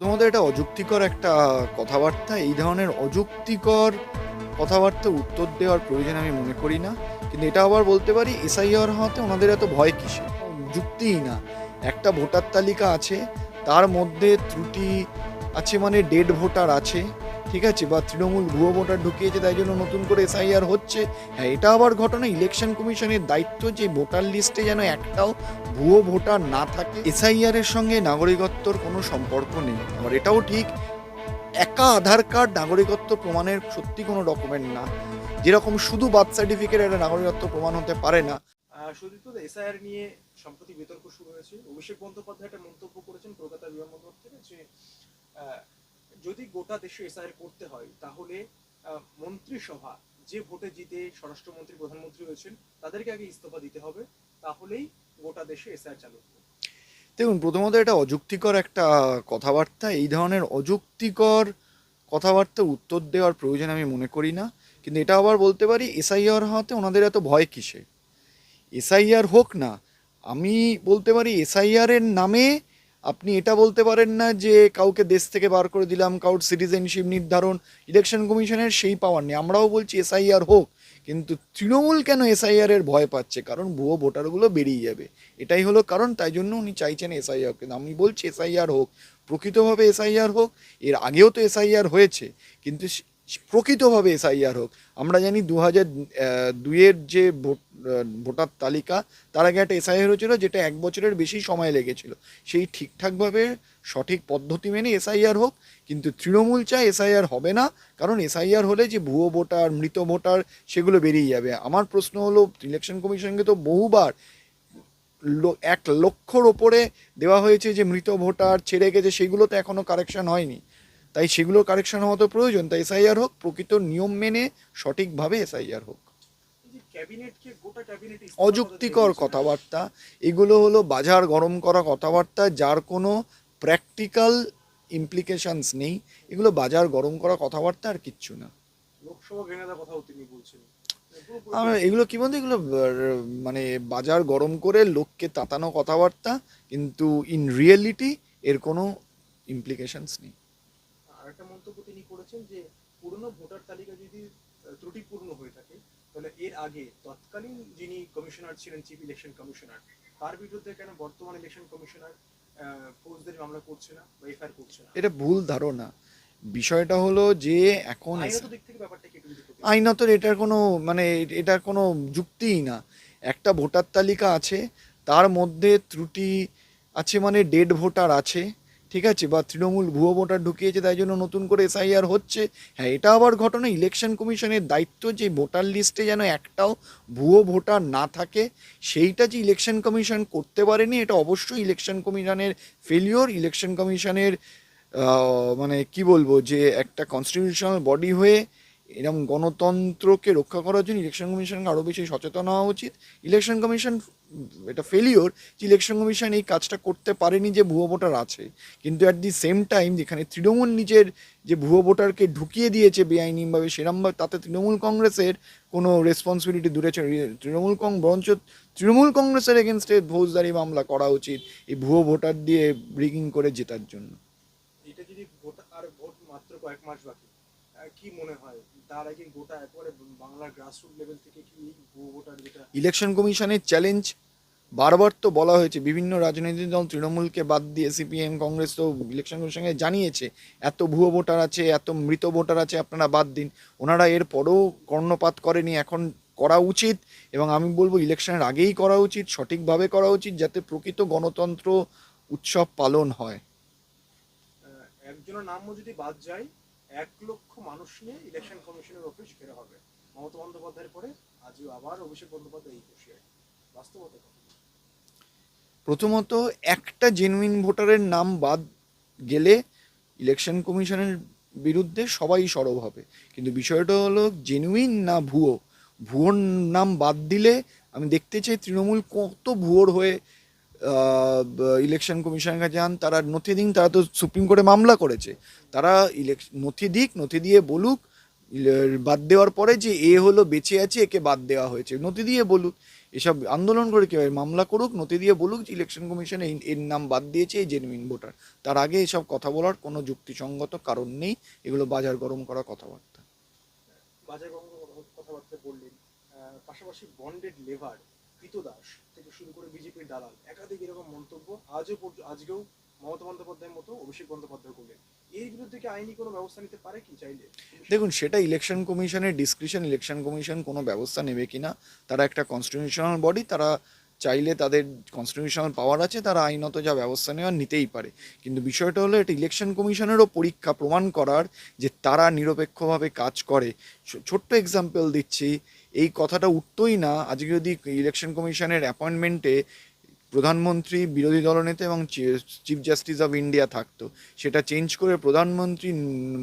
প্রথমত এটা অযুক্তিকর একটা কথাবার্তা। এই ধরনের অযুক্তিকর কথাবার্তা উত্তর দেওয়ার প্রয়োজন আমি মনে করি না। কিন্তু এটা আবার বলতে পারি, এসআইআর হওয়াতে ওনাদের এত ভয় কিসে যুক্তিই না। একটা ভোটার তালিকা আছে, তার মধ্যে ত্রুটি আছে মানে ডেড ভোটার আছে। ঠিক আছে, বা তৃণমূল ভুয়ো ভোটার ঢুকিয়েছে, তাই জন্য নতুন করে এসআইআর হচ্ছে। হ্যাঁ এটা আবার ঘটনা ইলেকশন কমিশনের দায়িত্ব যে ভোটার লিস্টে যেন একটাও ভুয়ো ভোটার না থাকে এসআইআর এর সঙ্গে নাগরিকত্বর কোনো সম্পর্ক নেই। আবার এটাও ঠিক, একা আধার কার্ড নাগরিকত্ব প্রমাণের সত্যি কোনো ডকুমেন্ট না। যেরকম শুধু বার্থ সার্টিফিকেট একটা নাগরিকত্ব প্রমাণ হতে পারে না। সুদীপ্ত এসআইআর নিয়ে সম্প্রতি বিতর্ক শুরু হয়েছে। অভিষেক বন্দ্যোপাধ্যায় একটা মন্তব্য করেছেন কলকাতা বিমানবন্দর থেকে যে যদি গোটা দেশে এসআইআর করতে হয়, তাহলে মন্ত্রিসভা যে ভোটে জিতে স্বরাষ্ট্রমন্ত্রী, প্রধানমন্ত্রী হয়েছেন, তাদেরকে আগে ইস্তফা দিতে হবে, তাহলেই গোটা দেশে এসআইআর চালু দেখুন, প্রথমত এটা অযুক্তিকর একটা কথাবার্তা। এই ধরনের অযুক্তিকর কথাবার্তা উত্তর দেওয়ার প্রয়োজন আমি মনে করি না। কিন্তু এটা আবার বলতে পারি, এসআইআর হওয়াতে ওনাদের এত ভয় কিসে এসআইআর হোক না, আমি বলতে পারি, এসআইআরের নামে আপনি এটা বলতে পারেন না যে কাউকে দেশ থেকে বার করে দিলাম, কাউর সিটিজেনশিপ নির্ধারণ ইলেকশন কমিশনের সেই পাওয়ার নেই। আমরাও বলছি এসআইআর হোক, কিন্তু তৃণমূল কেন এসআইআর এর ভয় পাচ্ছে? কারণ ভুয়ো ভোটারগুলো বেরিয়ে যাবে। এটাই হলো কারণ, তাই জন্য উনি চাইছেন এসআইআর কিন্তু আমি বলছি এসআইআর হোক, প্রকৃতভাবে এসআইআর হোক, এর আগেও তো এসআইআর হয়েছে, কিন্তু প্রকৃতভাবে এসআইআর হোক, আমরা জানি দু হাজার দুইয়ের যে ভোট ভোটার তালিকা, তার আগে একটা এসআইআর হয়েছিল যেটা এক বছরের বেশি সময় লেগেছিল। সেই ঠিকঠাকভাবে সঠিক পদ্ধতি মেনে এসআইআর হোক, কিন্তু তৃণমূল চায় এসআইআর হবে না, কারণ এসআইআর হলে যে ভুয়ো ভোটার, মৃত ভোটার, সেগুলো বেরিয়ে যাবে। আমার প্রশ্ন হলো, ইলেকশন কমিশনকে তো বহুবার এক লক্ষর ওপরে দেওয়া হয়েছে যে মৃত ভোটার ছেড়ে গেছে, সেগুলো তো এখনও কারেকশন হয়নি। তাই সেগুলো কারেকশন হওয়া তো প্রয়োজন তাই এসআইআর হোক প্রকৃত নিয়ম মেনে সঠিকভাবে এসআইআর হোক। অযুক্তিকর কথাবার্তা এগুলো হলো বাজার গরম করা কথাবার্তা যার কোনো প্র্যাকটিক্যাল ইমপ্লিকেশনস নেই। এগুলো বাজার গরম করা কথাবার্তা আর কিচ্ছু না। আমরা এগুলো কি বলতে এগুলো মানে বাজার গরম করে লোককে তাতানো কথাবার্তা কিন্তু ইন রিয়েলিটি এর কোনো ইমপ্লিকেশনস নেই। করেছেন যে পুরনো ভোটার তালিকা যদি ত্রুটিপূর্ণ হয়ে থাকে তাহলে এর আগে তৎকালীন যিনি কমিশনার ছিলেন চিফ ইলেকশন কমিশনার তার বিরুদ্ধে কেন বর্তমান ইলেকশন কমিশনার ফৌজদারি মামলা করছে না বা এফআইআর করছে না? এটা ভুল ধারণা। বিষয়টা হলো যে এখন আইনত এটার কোনো মানে এটার কোনো যুক্তিই না। একটা ভোটার তালিকা আছে তার মধ্যে ত্রুটি আছে মানে ডেড ভোটার আছে ঠিক আছে, বা তৃণমূল ভুয়ো ভোটার ঢুকিয়েছে, তাই জন্য নতুন করে এসআইআর হচ্ছে। হ্যাঁ এটা আবার ঘটনা ইলেকশন কমিশনের দায়িত্ব যে ভোটার লিস্টে যেন একটাও ভুয়ো ভোটার না থাকে, সেইটা যে ইলেকশন কমিশন করতে পারেনি, এটা অবশ্যই ইলেকশন কমিশনের ফেলিওর ইলেকশন কমিশনের মানে কি বলব, যে একটা কনস্টিটিউশনাল বডি হয়ে এরকম গণতন্ত্রকে রক্ষা করার জন্য ইলেকশন কমিশনকে আরও বেশি সচেতন হওয়া উচিত। ইলেকশন কমিশন এটা ফেলিওর যে ইলেকশন কমিশন এই কাজটা করতে পারেনি যে ভুয়ো ভোটার আছে। কিন্তু অ্যাট দি সেম টাইম যেখানে তৃণমূল নিজের যে ভুয়ো ভোটারকে ঢুকিয়ে দিয়েছে বেআইনিভাবে, সেরমভাবে তাতে তৃণমূল কংগ্রেসের কোনো রেসপন্সিবিলিটি দূরে ছিল তৃণমূল কং বরঞ্চ তৃণমূল কংগ্রেসের এগেনস্টে ফৌজদারি মামলা করা উচিত এই ভুয়ো ভোটার দিয়ে ব্রিগিং করে জেতার জন্য। এটা যদি ভোট আর ভোট মাত্র কয়েক মাস বাকি কি মনে হয়? তার আগে গোটা একবারে বাংলার গ্রাসরুট লেভেল থেকে কি এই যেটা ইলেকশন কমিশনের চ্যালেঞ্জ বারবার তো বলা হয়েছে। বিভিন্ন রাজনৈতিক দল তৃণমূলকে বাদ দিয়ে সিপিএম কংগ্রেস তো ইলেকশন কমিশনকে জানিয়েছে এত ভুয়ো ভোটার আছে এত মৃত ভোটার আছে আপনারা বাদ দিন। ওনারা এর পরেও কর্ণপাত করেনি এখন করা উচিত এবং আমি বলব ইলেকশনের আগেই করা উচিত সঠিকভাবে করা উচিত যাতে প্রকৃত গণতন্ত্র উৎসব পালন হয়। একজনের নামও যদি বাদ যায় এক লক্ষ মানুষ নিয়ে ইলেকশন কমিশনের অফিস ঘেরা হবে। মমতা বন্দ্যোপাধ্যায়ের পরে আজও আবার অভিষেক বন্দ্যোপাধ্যায় এই বসে বাস্তবতা প্রথমত, একটা জেনুইন ভোটারের নাম বাদ গেলে ইলেকশন কমিশনের বিরুদ্ধে সবাই সরব হবে। কিন্তু বিষয়টা হলো জেনুইন না ভুয়ো? ভুয়োর নাম বাদ দিলে আমি দেখতে চাই তৃণমূল কত ভুয়োর হয়ে ইলেকশন কমিশনের কাছে যান, তারা নথি দিন তারা তো সুপ্রিম কোর্টে মামলা করেছে। তারা ইলেকশন নথি দিক, নথি দিয়ে বলুক বাদ দেওয়ার পরে যে এ হলো, বেঁচে আছে, একে বাদ দেওয়া হয়েছে, নথি দিয়ে বলুক। এসব আন্দোলন করে কি হয় মামলা করুক, নথি দিয়ে বলুক যে ইলেকশন কমিশন এর নাম বাদ দিয়েছে, এই জেনুইন ভোটার তার আগে এসব কথা বলার কোনো যুক্তিসঙ্গত কারণ নেই, এগুলো বাজার গরম করা কথাবার্তা। বাজার গঙ্গ কথাবার্তা বললেন। পাশাপাশি বন্ডেড লেভার দাস থেকে শুরু করে বিজেপির দালাল। একাধিক এরকম মন্তব্য আজও আজকেও মমতা বন্দ্যোপাধ্যায়ের মতো অভিষেক বন্দ্যোপাধ্যায় করলেন। আইনি কোনো ব্যবস্থা নিতে পারে কি চাইলে? দেখুন, সেটা ইলেকশন কমিশনের ডিসক্রিপশন ইলেকশন কমিশন কোনো ব্যবস্থা নেবে কিনা, তারা একটা কনস্টিটিউশনাল বডি তারা চাইলে তাদের কনস্টিটিউশনাল পাওয়ার আছে, তারা আইনত যা ব্যবস্থা নেওয়া নিতেই পারে। কিন্তু বিষয়টা হলো, এটা ইলেকশন কমিশনেরও পরীক্ষা প্রমাণ করার যে তারা নিরপেক্ষভাবে কাজ করে। ছোট্ট এক্সাম্পল দিচ্ছি এই কথাটা উঠতোই না। আজকে যদি ইলেকশন কমিশনের অ্যাপয়েন্টমেন্টে প্রধানমন্ত্রী, বিরোধী দলনেতা এবং চিফ জাস্টিস অফ ইন্ডিয়া থাকতো, সেটা চেঞ্জ করে প্রধানমন্ত্রী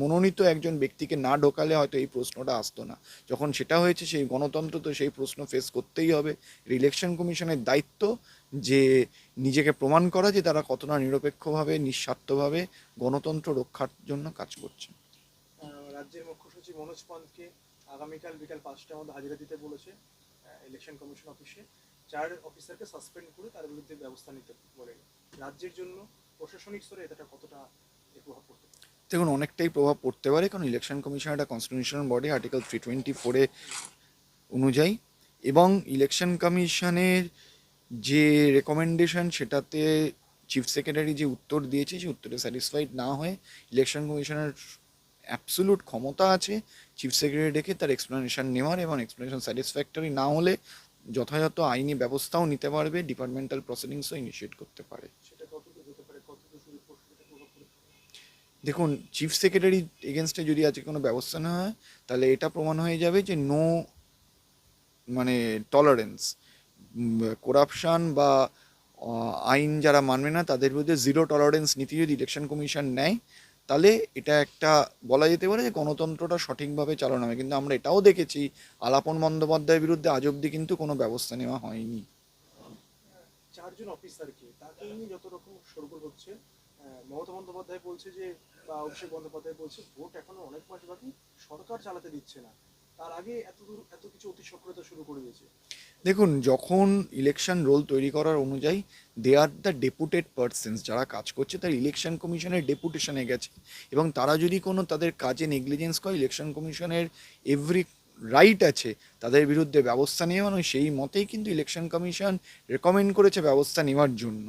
মনোনীত একজন ব্যক্তিকে না ঢোকালে হয়তো এই প্রশ্নটা আসতো না। যখন সেটা হয়েছে, সেই গণতন্ত্র তো সেই প্রশ্ন ফেস করতেই হবে। ইলেকশন কমিশনের দায়িত্ব যে নিজেকে প্রমাণ করা যে তারা কতটা নিরপেক্ষভাবে, নিঃস্বার্থভাবে গণতন্ত্র রক্ষার জন্য কাজ করছে। রাজ্যের মুখ্য সচিব মনোজ পন্তকে আগামীকাল বিকাল পাঁচটার মধ্যে হাজিরা দিতে বলেছে ইলেকশন কমিশন অফিসে চার অফিসারকে সাসপেন্ড করে তার বিরুদ্ধে ব্যবস্থা নিতে বলে রাজ্যের জন্য প্রশাসনিক স্তরে এটা কতটা প্রভাব পড়তে দেখুন, অনেকটাই প্রভাব পড়তে পারে, কারণ ইলেকশন কমিশন একটা constitutional body article three twenty ফোরে অনুযায়ী। এবং ইলেকশন কমিশনের যে রেকমেন্ডেশন সেটাতে চিফ সেক্রেটারি যে উত্তর দিয়েছে সেই উত্তরে স্যাটিসফাইড না হয়ে ইলেকশন কমিশনের অ্যাবসুলুট ক্ষমতা আছে চিফ সেক্রেটারি ডেকে তার এক্সপ্লেনেশন নেওয়ার এবং এক্সপ্লেনেশন স্যাটিসফ্যাক্টরি না হলে যথাযথ আইনি ব্যবস্থাও নিতে পারবে ডিপার্টমেন্টাল প্রসিডিংসও ইনিশিয়েট করতে পারে। দেখুন চিফ সেক্রেটারি এগেনস্টে যদি আজকে কোনো ব্যবস্থা না হয় তাহলে এটা প্রমাণ হয়ে যাবে যে নো মানে টলারেন্স করাপশান বা আইন যারা মানবে না তাদের বিরুদ্ধে জিরো টলারেন্স নীতি যদি ইলেকশন কমিশন নেয় তাহলে এটা একটা বলা যেতে পারে যে গণতন্ত্রটা সঠিকভাবে চালানো হবে। কিন্তু আমরা এটাও দেখেছি, আলাপন বন্দ্যোপাধ্যায়ের বিরুদ্ধে আজ অব্দি কিন্তু কোনো ব্যবস্থা নেওয়া হয়নি। চারজন যত রকম হচ্ছে মমতা বন্দ্যোপাধ্যায় বলছে যে, বা বন্দ্যোপাধ্যায় বলছে, ভোট এখনও অনেক বাকি সরকার চালাতে দিচ্ছে না। তার আগে এত দূর, এত কিছু অতি সক্রিয়তা শুরু করে দিয়েছে। দেখুন, যখন ইলেকশন রোল তৈরি করার অনুযায়ী they are the deputed persons যারা কাজ করছে, তার ইলেকশন কমিশনের ডেপুটেশনে গেছে। এবং তারা যদি কোনো তাদের কাজে নেগলিজেন্স করে ইলেকশন কমিশনের এভরি রাইট আছে তাদের বিরুদ্ধে ব্যবস্থা নেওয়া। নয় সেই মতেই কিন্তু ইলেকশন কমিশন রেকমেন্ড করেছে ব্যবস্থা নেওয়ার জন্য।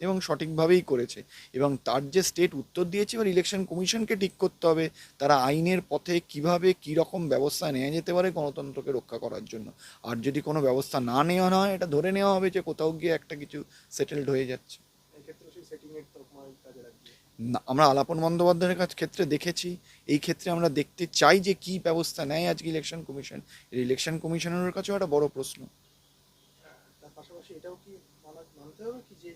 এবং সঠিকভাবেই করেছে। এবং তার যে স্টেট উত্তর দিয়েছে এবার ইলেকশন কমিশনকে ঠিক করতে হবে তারা আইনের পথে কীভাবে কী রকম ব্যবস্থা নেওয়া যেতে পারে গণতন্ত্রকে রক্ষা করার জন্য। আর যদি কোনো ব্যবস্থা না নেওয়া হয় এটা ধরে নেওয়া হবে যে কোথাও গিয়ে একটা কিছু সেটেলড হয়ে যাচ্ছে। না, আমরা আলাপন বন্দ্যোপাধ্যায়ের কাছ ক্ষেত্রে দেখেছি। এই ক্ষেত্রে আমরা দেখতে চাই যে কি ব্যবস্থা নেয় আজকে ইলেকশন কমিশন ইলেকশন কমিশনের কাছেও একটা বড় প্রশ্ন। তার পাশাপাশি এটাও কি মানতে হবে কি যে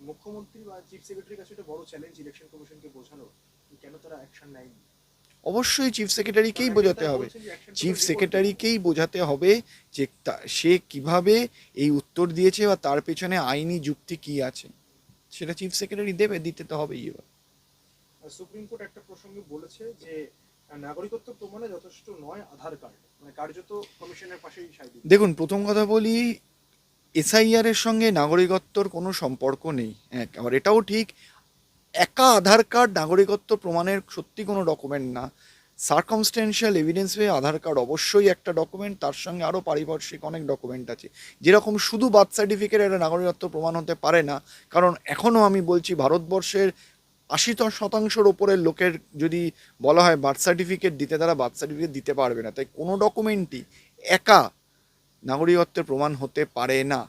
মুখ্যমন্ত্রী বা চিফ সেক্রেটারির কাছে একটা বড় চ্যালেঞ্জ ইলেকশন কমিশনকে বোঝানো কেন তারা অ্যাকশন নেয়নি? অবশ্যই চিফ সেক্রেটারিকেই বোঝাতে হবে। চিফ সেক্রেটারিকেই বোঝাতে হবে যে তা- সে কীভাবে এই উত্তর দিয়েছে বা তার পেছনে আইনি যুক্তি কি আছে। সেটা চিফ সেক্রেটারি দেবে দিতে তো হবেই এবার। সুপ্রিম কোর্ট একটা প্রসঙ্গে বলেছে যে নাগরিকত্ব প্রমাণে যথেষ্ট নয় আধার কার্ড। মানে কার্যত কমিশনের পাশেই দেখুন প্রথম কথা বলি এসআইআর এর সঙ্গে নাগরিকত্বর কোনো সম্পর্ক নেই। এক আবার এটাও ঠিক, একা আধার কার্ড নাগরিকত্ব প্রমাণের সত্যি কোনো ডকুমেন্ট না। সার্কমস্টেন্সিয়াল এভিডেন্স হয়ে আধার কার্ড অবশ্যই একটা ডকুমেন্ট তার সঙ্গে আরও পারিপার্শ্বিক অনেক ডকুমেন্ট আছে। যেরকম শুধু বার্থ সার্টিফিকেট একটা নাগরিকত্ব প্রমাণ হতে পারে না, কারণ এখনও আমি বলছি ভারতবর্ষের আশি শতাংশের ওপরের লোকের যদি বলা হয় বার্থ সার্টিফিকেট দিতে, তারা বার্থ সার্টিফিকেট দিতে পারবে না। তাই কোনো ডকুমেন্টই একা নাগরিকত্বের প্রমাণ হতে পারে না।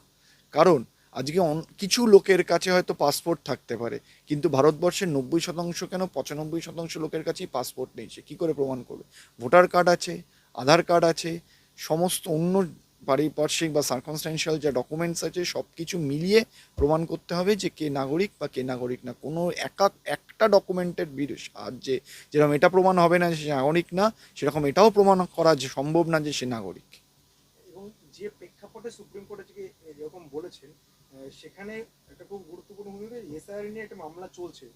কারণ, আজকে কিছু লোকের কাছে হয়তো পাসপোর্ট থাকতে পারে, কিন্তু ভারতবর্ষের নব্বই শতাংশ কেন পঁচানব্বই শতাংশ লোকের কাছেই পাসপোর্ট নেই? সে কী করে প্রমাণ করবে? ভোটার কার্ড আছে, আধার কার্ড আছে, সমস্ত অন্য পারিপার্শ্বিক বা সার্কমস্টেন্সিয়াল যা ডকুমেন্টস আছে সব কিছু মিলিয়ে প্রমাণ করতে হবে যে কে নাগরিক বা কে নাগরিক না। কোনো একা, একটা ডকুমেন্টের সাহায্যে যেরকম এটা প্রমাণ হবে না যে সে নাগরিক না, সেরকম এটাও প্রমাণ করা যে সম্ভব না যে সে নাগরিক। প্রেক্ষাপটে সুপ্রিম কোর্ট আজকে এরকম বলেছেন সেখানে একটা খুব গুরুত্বপূর্ণ ভূমিকা এসআইআর নিয়ে একটা মামলা চলছে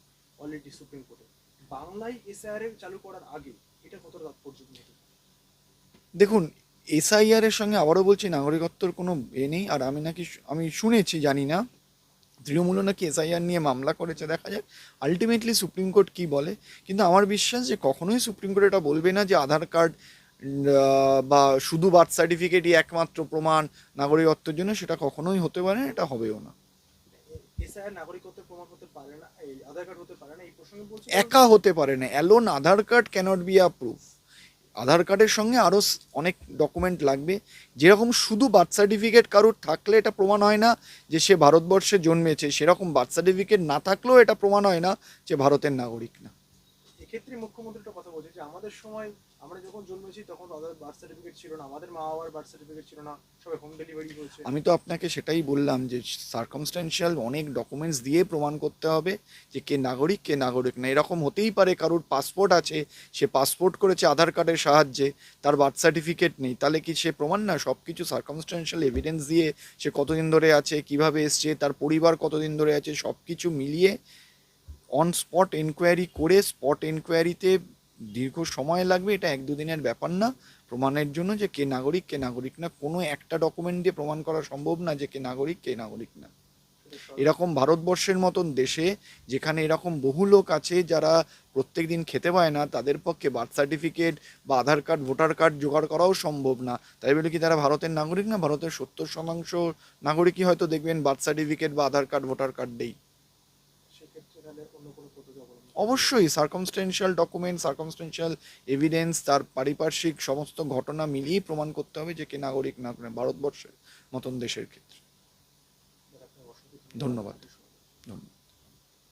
অলরেডি সুপ্রিম কোর্টে। বাংলায় এসআইআর চালু করার আগে এটা কতটা তাৎপর্যপূর্ণ দেখুন, এসআইআর এর সঙ্গে আবারও বলছি, নাগরিকত্বর কোনো এ নেই। আর আমি নাকি আমি শুনেছি, জানি না তৃণমূলও নাকি এসআইআর নিয়ে মামলা করেছে, দেখা যাক। আলটিমেটলি সুপ্রিম কোর্ট কি বলে? কিন্তু আমার বিশ্বাস যে কখনোই সুপ্রিম কোর্ট এটা বলবে না যে আধার কার্ড বা শুধু বার্থ সার্টিফিকেটই একমাত্র প্রমাণ নাগরিকত্বের জন্য সেটা কখনোই হতে পারে না এটা হবেও না। একা হতে পারে না। Alone Aadhaar card cannot be proof Aadhaar কার্ডের সঙ্গে আরও অনেক ডকুমেন্ট লাগবে। যেরকম শুধু বার্থ সার্টিফিকেট কারোর থাকলে এটা প্রমাণ হয় না যে সে ভারতবর্ষে জন্মেছে সেরকম বার্থ সার্টিফিকেট না থাকলেও এটা প্রমাণ হয় না যে ভারতের নাগরিক না। এক্ষেত্রে মুখ্যমন্ত্রী একটা কথা বলছে যে আমাদের সময় আমরা যখন জন্মেছি তখন তাদের বার্থ সার্টিফিকেট ছিল না, আমাদের মা বাবার বার্থ সার্টিফিকেট ছিল না সবাই হোম ডেলিভারি হয়েছে। আমি তো আপনাকে সেটাই বললাম যে সার্কামস্টেন্সিয়াল অনেক ডকুমেন্টস দিয়ে প্রমাণ করতে হবে যে কে নাগরিক কে নাগরিক না। এরকম হতেই পারে কারোর পাসপোর্ট আছে, সে পাসপোর্ট করেছে আধার কার্ডের সাহায্যে, তার বার্থ সার্টিফিকেট নেই। তাহলে কি সে প্রমাণ না? সব কিছু সার্কামস্টেন্সিয়াল এভিডেন্স দিয়ে সে কতদিন ধরে আছে, কীভাবে এসছে, তার পরিবার কতদিন ধরে আছে সব কিছু মিলিয়ে অন স্পট এনকোয়ারি করে স্পট এনকোয়ারিতে দীর্ঘ সময় লাগবে, এটা এক দুদিনের ব্যাপার না। প্রমাণের জন্য যে কে নাগরিক কে নাগরিক না, কোনো একটা ডকুমেন্ট দিয়ে প্রমাণ করা সম্ভব না যে কে নাগরিক কে নাগরিক না। এরকম ভারতবর্ষের মতন দেশে, যেখানে এরকম বহু লোক আছে যারা প্রত্যেক দিন খেতে পায় না, তাদের পক্ষে বার্থ সার্টিফিকেট বা আধার কার্ড ভোটার কার্ড জোগাড় করাও সম্ভব না। তাই বলে কি তারা ভারতের নাগরিক না? ভারতের সত্তর শতাংশ নাগরিকই হয়তো দেখবেন বার্থ সার্টিফিকেট বা আধার কার্ড ভোটার কার্ড দেই সেক্ষেত্রে তাহলে অন্য কোনো পদ্ধতি অবলম্বন অবশ্যই সার্কমস্টেন্সিয়াল ডকুমেন্ট সার্কমস্টেন্সিয়াল এভিডেন্স তার পারিপার্শ্বিক সমস্ত ঘটনা মিলিয়েই প্রমাণ করতে হবে যে কে নাগরিক না ভারতবর্ষের মতন দেশের ক্ষেত্রে। ধন্যবাদ।